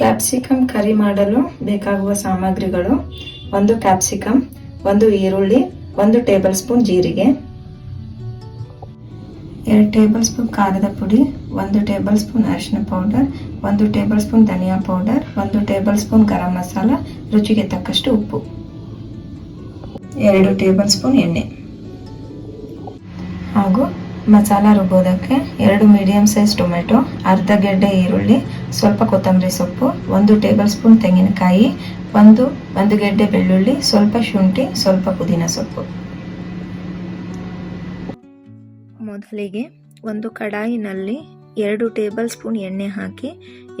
Capsicum curry ಮಾಡಲು ಬೇಕಾಗುವ ಸಾಮಗ್ರಿಗಳು ಒಂದು ಕ್ಯಾಪ್ಸಿಕಮ್ ಒಂದು ಈರುಳ್ಳಿ, ಒಂದು ಟೇಬಲ್ ಸ್ಪೂನ್ ಜೀರಿಗೆ, ಎರಡು ಟೇಬಲ್ ಸ್ಪೂನ್ ಖಾರದ ಪುಡಿ, ಒಂದು ಟೇಬಲ್ ಸ್ಪೂನ್ ಅರಿಶಿನ ಪೌಡರ್, ಒಂದು ಟೇಬಲ್ ಸ್ಪೂನ್ ಧನಿಯಾ ಪೌಡರ್, ಒಂದು ಟೇಬಲ್ ಸ್ಪೂನ್ ಗರಂ ಮಸಾಲ, ರುಚಿಗೆ ತಕ್ಕಷ್ಟು ಉಪ್ಪು, ಎರಡು ಟೇಬಲ್ ಸ್ಪೂನ್ ಎಣ್ಣೆ. ಹಾಗೂ ಮಸಾಲ ರುಬ್ಬೋದಕ್ಕೆ ಎರಡು ಮೀಡಿಯಂ ಸೈಜ್ ಟೊಮೆಟೊ, ಅರ್ಧ ಗೆಡ್ಡೆ ಈರುಳ್ಳಿ ಸ್ವಲ್ಪ ಕೊತ್ತಂಬರಿ ಸೊಪ್ಪು, ಒಂದು ಟೇಬಲ್ ಸ್ಪೂನ್ ತೆಂಗಿನಕಾಯಿ, ಒಂದು ಒಂದು ಗೆಡ್ಡೆ ಬೆಳ್ಳುಳ್ಳಿ, ಸ್ವಲ್ಪ ಶುಂಠಿ, ಸ್ವಲ್ಪ ಪುದೀನ ಸೊಪ್ಪು. ಮೊದಲಿಗೆ ಒಂದು ಕಡಾಯಿನಲ್ಲಿ ಎರಡು ಟೇಬಲ್ ಸ್ಪೂನ್ ಎಣ್ಣೆ ಹಾಕಿ,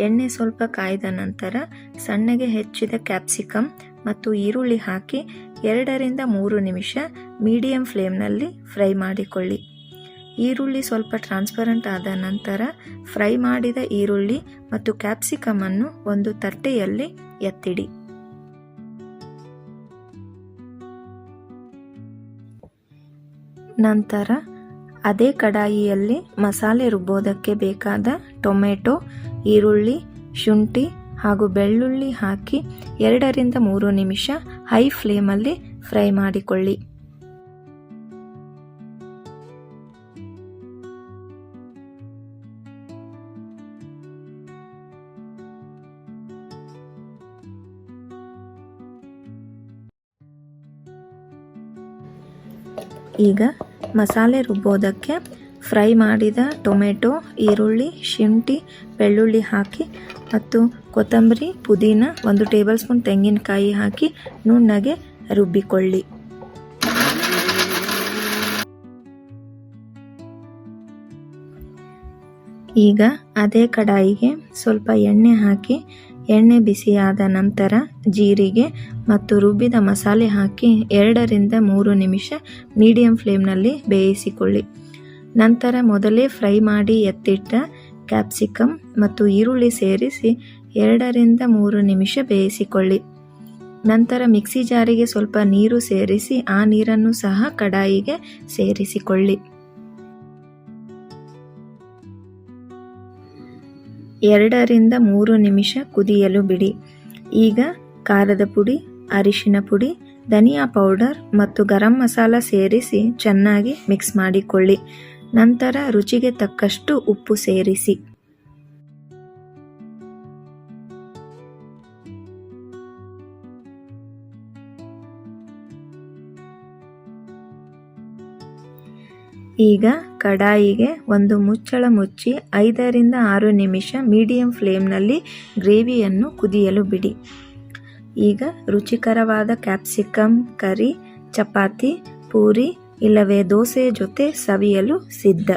ಎಣ್ಣೆ ಸ್ವಲ್ಪ ಕಾಯ್ದ ನಂತರ ಸಣ್ಣಗೆ ಹೆಚ್ಚಿದ ಕ್ಯಾಪ್ಸಿಕಮ್ ಮತ್ತು ಈರುಳ್ಳಿ ಹಾಕಿ, ಎರಡರಿಂದ ಮೂರು ನಿಮಿಷ ಮೀಡಿಯಂ ಫ್ಲೇಮ್ನಲ್ಲಿ ಫ್ರೈ ಮಾಡಿಕೊಳ್ಳಿ. ಈರುಳ್ಳಿ ಸ್ವಲ್ಪ ಟ್ರಾನ್ಸ್ಪರೆಂಟ್ ಆದ ನಂತರ ಫ್ರೈ ಮಾಡಿದ ಈರುಳ್ಳಿ ಮತ್ತು ಕ್ಯಾಪ್ಸಿಕಮನ್ನು ಒಂದು ತಟ್ಟೆಯಲ್ಲಿ ಎತ್ತಿಡಿ. ನಂತರ ಅದೇ ಕಡಾಯಿಯಲ್ಲಿ ಮಸಾಲೆ ರುಬ್ಬೋದಕ್ಕೆ ಬೇಕಾದ ಟೊಮೆಟೊ, ಈರುಳ್ಳಿ, ಶುಂಠಿ ಹಾಗೂ ಬೆಳ್ಳುಳ್ಳಿ ಹಾಕಿ ಎರಡರಿಂದ ಮೂರು ನಿಮಿಷ ಹೈ ಫ್ಲೇಮಲ್ಲಿ ಫ್ರೈ ಮಾಡಿಕೊಳ್ಳಿ. ಈಗ ಮಸಾಲೆ ರುಬ್ಬೋದಕ್ಕೆ ಫ್ರೈ ಮಾಡಿದ ಟೊಮೆಟೊ, ಈರುಳ್ಳಿ, ಶುಂಠಿ, ಬೆಳ್ಳುಳ್ಳಿ ಹಾಕಿ ಮತ್ತು ಕೊತ್ತಂಬರಿ, ಪುದೀನ, ಒಂದು ಟೇಬಲ್ ಸ್ಪೂನ್ ತೆಂಗಿನಕಾಯಿ ಹಾಕಿ ನುಣ್ಣಗೆ ರುಬ್ಬಿಕೊಳ್ಳಿ. ಈಗ ಅದೇ ಕಡಾಯಿಗೆ ಸ್ವಲ್ಪ ಎಣ್ಣೆ ಹಾಕಿ ಎಣ್ಣೆ ಬಿಸಿಯಾದ ನಂತರ ಜೀರಿಗೆ ಮತ್ತು ರುಬ್ಬಿದ ಮಸಾಲೆ ಹಾಕಿ ಎರಡರಿಂದ ಮೂರು ನಿಮಿಷ ಮೀಡಿಯಂ ಫ್ಲೇಮ್ನಲ್ಲಿ ಬೇಯಿಸಿಕೊಳ್ಳಿ. ನಂತರ ಮೊದಲೇ ಫ್ರೈ ಮಾಡಿ ಎತ್ತಿಟ್ಟ ಕ್ಯಾಪ್ಸಿಕಮ್ ಮತ್ತು ಈರುಳ್ಳಿ ಸೇರಿಸಿ ಎರಡರಿಂದ ಮೂರು ನಿಮಿಷ ಬೇಯಿಸಿಕೊಳ್ಳಿ. ನಂತರ ಮಿಕ್ಸಿ ಜಾರಿಗೆ ಸ್ವಲ್ಪ ನೀರು ಸೇರಿಸಿ ಆ ನೀರನ್ನು ಸಹ ಕಡಾಯಿಗೆ ಸೇರಿಸಿಕೊಳ್ಳಿ. ಎರಡರಿಂದ ಮೂರು ನಿಮಿಷ ಕುದಿಯಲು ಬಿಡಿ. ಈಗ ಖಾರದ ಪುಡಿ, ಅರಿಶಿನ ಪುಡಿ, ಧನಿಯಾ ಪೌಡರ್ ಮತ್ತು ಗರಂ ಮಸಾಲ ಸೇರಿಸಿ ಚೆನ್ನಾಗಿ ಮಿಕ್ಸ್ ಮಾಡಿಕೊಳ್ಳಿ. ನಂತರ ರುಚಿಗೆ ತಕ್ಕಷ್ಟು ಉಪ್ಪು ಸೇರಿಸಿ. ಈಗ ಕಡಾಯಿಗೆ ಒಂದು ಮುಚ್ಚಳ ಮುಚ್ಚಿ ಐದರಿಂದ ಆರು ನಿಮಿಷ ಮೀಡಿಯಂ ಫ್ಲೇಮ್ನಲ್ಲಿ ಗ್ರೇವಿಯನ್ನು ಕುದಿಯಲು ಬಿಡಿ. ಈಗ ರುಚಿಕರವಾದ ಕ್ಯಾಪ್ಸಿಕಮ್ ಕರಿ, ಚಪಾತಿ, ಪೂರಿ, ಇಲ್ಲವೇ ದೋಸೆ ಜೊತೆ ಸವಿಯಲು ಸಿದ್ಧ.